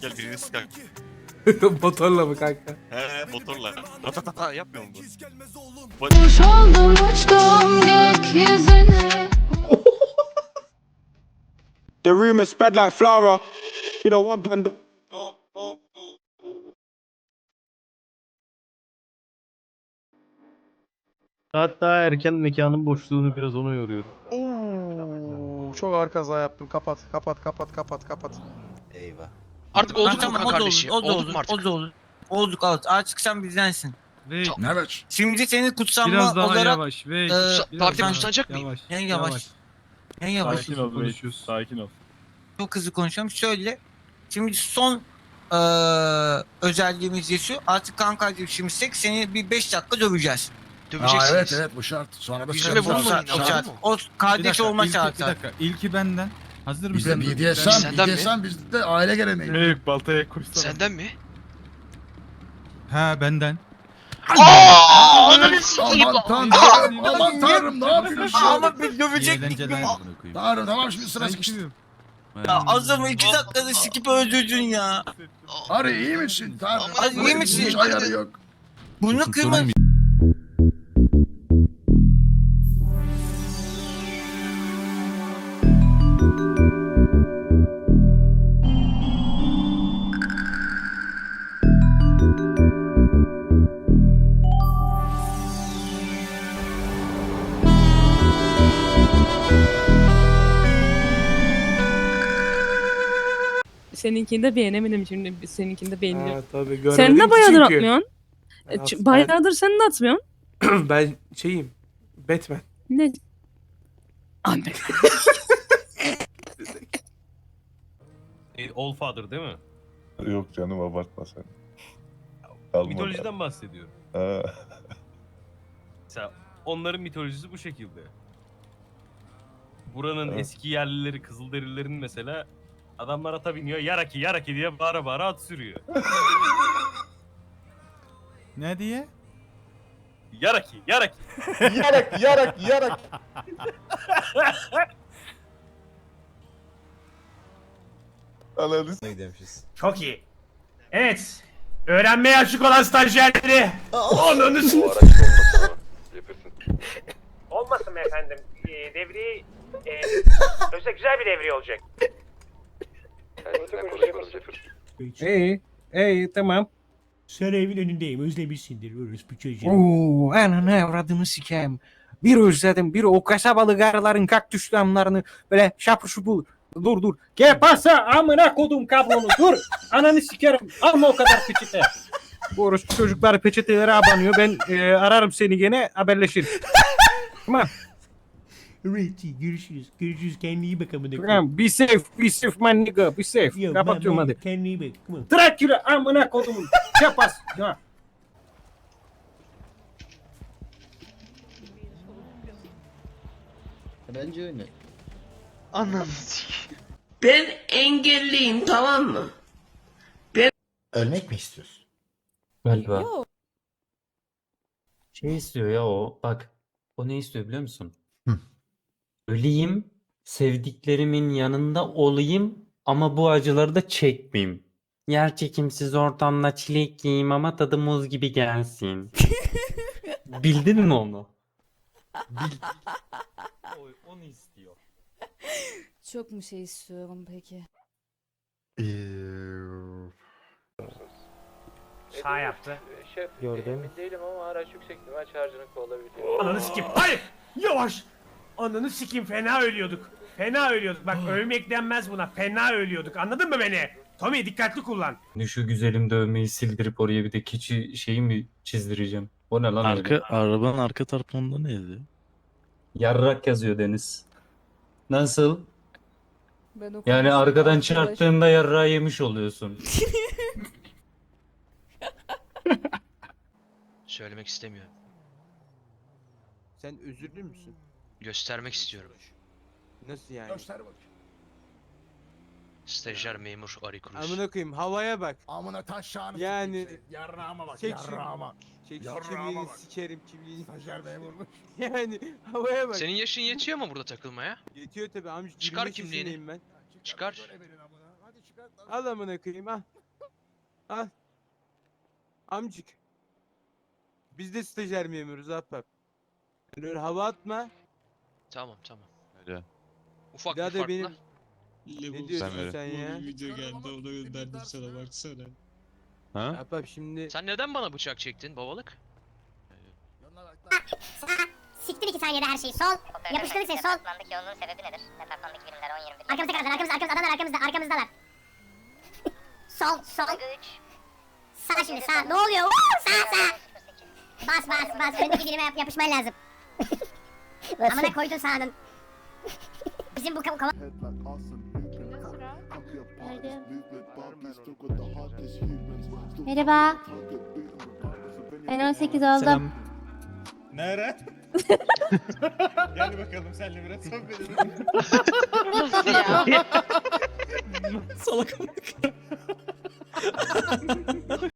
Gel birini sıkar. Motorla mı kanka? He motorla. Ratatata yapmıyor mu bu? Kuş oldum uçtum gökyüzüne The rumors spread like flour. You know, one panda. Hatta erken mekanın boşluğunu biraz ona yoruyorum. Oo, çok ağır kaza yaptım. Kapat, kapat, kapat, kapat, kapat. Eyvah. Artık olduk tamam, mu o da kardeşim? olur, o da Olduk o da olur. Olduk evet. Artık sen bizdensin. Ve Evet. Şimdi seni kutsanma biraz daha olarak yavaş ve Ee, Kutsa- partide daha kutsanacak mıyım? Yavaş. en yavaş. En yavaş. Sakin ol konuşuyoruz. Sakin ol. Çok hızlı konuşuyorum. Şöyle. Şimdi son eee özelliğimiz yaşıyor. Artık kankacığım şimşek seni bir 5 dakika döveceğiz. Aa, Döveceksiniz. evet evet bu şart. Sonra da Yüzüme şart. vurmayın O şart, o şart. O kardeş olma şartı. dakika. İlki benden. Hazır Bizde mısın? BDSM, Senden mi? BDSM bizde aile geleneği. Yok baltaya koşsana. Senden mi? Ha benden. Aaa! Ananı sikeyim. Aman tanrım, aman tanrım ne yapıyorsun? Ama bir dövecektik mi? Tanrım tamam şimdi sıra sıkıştı. Ya mı 2 dakikada sikip öldürdün ya. Arı iyi misin? Tanrım. Ay, iyi misin? Hiç ayarı yok. Bunu kırma. Seninkini de beğenemedim şimdi. Seninkini de beğendim. Ha, tabii görmedim Sen de bayağıdır çünkü. atmıyorsun. E, At- ç- Bayağıdır sen de atmıyorsun. Ben, ben şeyim. Batman. Ne? Anne. All Father değil mi? Yok canım abartma sen. Kalmadı. Mitolojiden bahsediyorum. Ha. Mesela onların mitolojisi bu şekilde. Buranın Evet. eski yerlileri, Kızılderililerin mesela adamlar ata biniyor, yaraki yaraki diye bağıra bağıra at sürüyor. Ne diye? Yaraki, yaraki. yarak, yarak, yarak. Ananı s- Çok iyi. Evet. Öğrenmeye açık olan stajyerleri. Ananı s- Olmasın efendim. Ee, devriye... E, özel güzel bir devriye olacak. İyi, iyi tamam. Sen evin önündeyim. Özlemişsindir. Orospu çocuğu. Oo, ananı avradını sikeyim. Bir özledim, bir o kasabalı garıların kaktüs damlarını böyle şapur şupul. Dur dur. Gel pasa amına kodum kablonu dur. Ananı sikerim. Alma o kadar peçete. Bu orospu çocuklar peçetelere abanıyor. Ben e, ararım seni gene haberleşiriz. Tamam. Richie görüşürüz. Görüşürüz. Kendine iyi bak amına koyayım. Tamam. Be safe, be safe my nigga, be safe. Yo, Kapatıyorum ben- hadi. ben- Kendine iyi bak. Come on. Dracula amına kodumun. Yapas. Ha. Bence öyle. Ananı. Ben engelliyim tamam mı? Ölmek mi istiyorsun? Galiba. Şey istiyor ya o. Bak. O ne istiyor biliyor musun? Hı. Öleyim, sevdiklerimin yanında olayım ama bu acıları da çekmeyeyim. Yer çekimsiz ortamda çilek yiyeyim ama tadı muz gibi gelsin. Bildin mi onu? Bil. O, onu istiyor. Çok mu şey istiyorum peki? Sağ yaptı. Gördüm. Değilim ama araç yüksek ihtimal şarjınık olabilir. Ananı sikeyim. Hayır. Yavaş. Ananı sikeyim. Fena ölüyorduk. Fena ölüyorduk. Bak ölmek denmez buna. Fena ölüyorduk. Anladın mı beni? Tommy dikkatli kullan. Şu güzelim dövmeyi sildirip oraya bir de keçi şeyi mi çizdireceğim? O ne lan öyle? Arka, arabanın arka tarafında ne yazıyor? Yarrak yazıyor Deniz. Nasıl? Ben o Yani konuşma arkadan arkadaş- çarptığında yarrağı yemiş oluyorsun. Söylemek istemiyorum. Sen üzülür müsün? Göstermek istiyorum. Nasıl yani? Göster bakayım. Stajyer memur Ari Cruz. Amına koyayım havaya bak. Amına taşağını Yani- sikeyim seni. Yarrağıma bak Çek şu- yarrağıma. Çek Yarrağıma kimliğini bak. sikerim kimliğini. Stajyer memurmuş. Yani havaya bak. Senin yaşın yetiyor mu burada takılmaya? Yetiyor tabi amca. Çıkar 25 kimliğini. yaşındayım ben. Çıkar. Böyle verin amına. Hadi çıkar. Al amına koyayım al. Al. Amcık. Biz de stajyer memuruz ahbap. Yani öyle hava atma. Tamam tamam. Öyle. Ufak Daha bir da farkla. benim- Ne diyorsun sen ya? video geldi ona gönderdim sana baksana. Ha? Ahbap şimdi Sen neden bana bıçak çektin babalık? Siktir iki saniyede her şeyi sol. Yapıştırdık seni sol. Departmandaki yoğunluğun sebebi nedir? Departmandaki birimler 10-21. Arkamızda kaldılar arkamızda arkamızda adamlar arkamızda arkamızdalar. sol sol. 3. Sağ şimdi sağ. Ne oluyor? Woo! Sağ sağ. Bas bas bas. Öndeki birime yap, yapışman lazım. Amına koydun sağının. Bizim bu kava- Merhaba. Ben 18 oldum. Nere? Gel bakalım senle biraz sohbet edelim. Nasıl ya? Salak